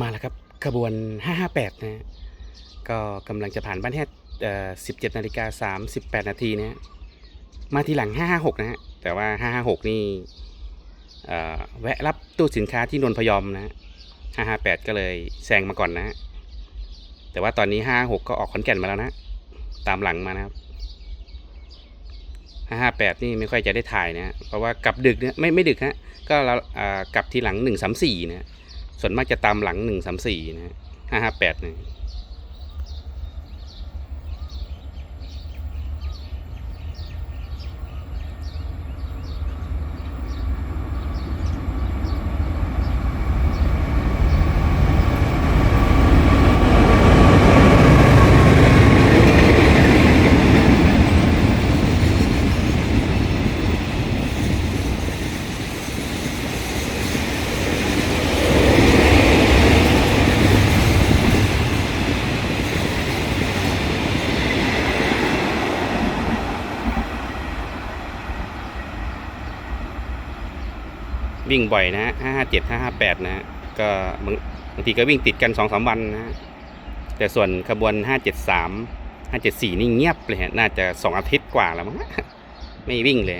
มาแล้วครับขบวน 558นะฮะก็กำลังจะผ่านบ้านแฮด17นาฬิกา38 นาทีนะมาทีหลัง 556 นะฮะแต่ว่า 556 นี่แวะรับตู้สินค้าที่นนพยอมนะฮะ558 ก็เลยแซงมาก่อนนะฮะแต่ว่าตอนนี้556 ก็ออกขอนแก่นมาแล้วนะ ตามหลังมานะครับ558 นี่ไม่ค่อยจะได้ถ่ายนะ เพราะว่ากลับดึกเนี่ยไม่ไม่ดึกฮะก็เรากลับทีหลัง 134 นะ ส่วนมากจะตามหลังหนึ่งสามสี่นะฮะห้าห้าแปดเนี่ย วิ่งบ่อยนะฮะห้าห้าเจ็ดห้าห้าแปดนะฮะก็บางบางทีก็วิ่งติดกันสองสามวันนะฮะแต่ส่วนขบวนห้าเจ็ดสามห้าเจ็ดสี่นี่เงียบเลยฮะน่าจะสองอาทิตย์กว่าแล้วมั้งไม่วิ่งเลย